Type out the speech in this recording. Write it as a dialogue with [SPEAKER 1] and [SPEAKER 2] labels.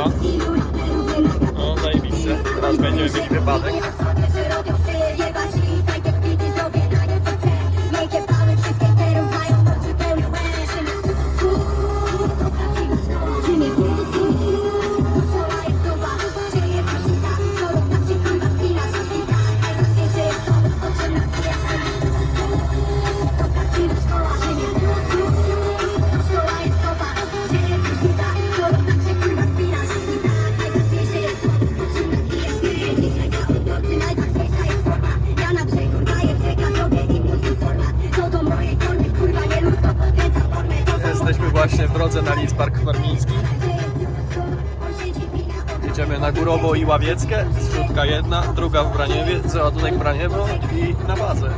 [SPEAKER 1] No. No zajebiście. Teraz będzie jakiś wypadek. Właśnie w drodze na Lidz Park Warmiński. Jedziemy na Górowo i Ławieckie, zrzutka jedna, druga w Braniewie, załadunek Braniewo i na bazę.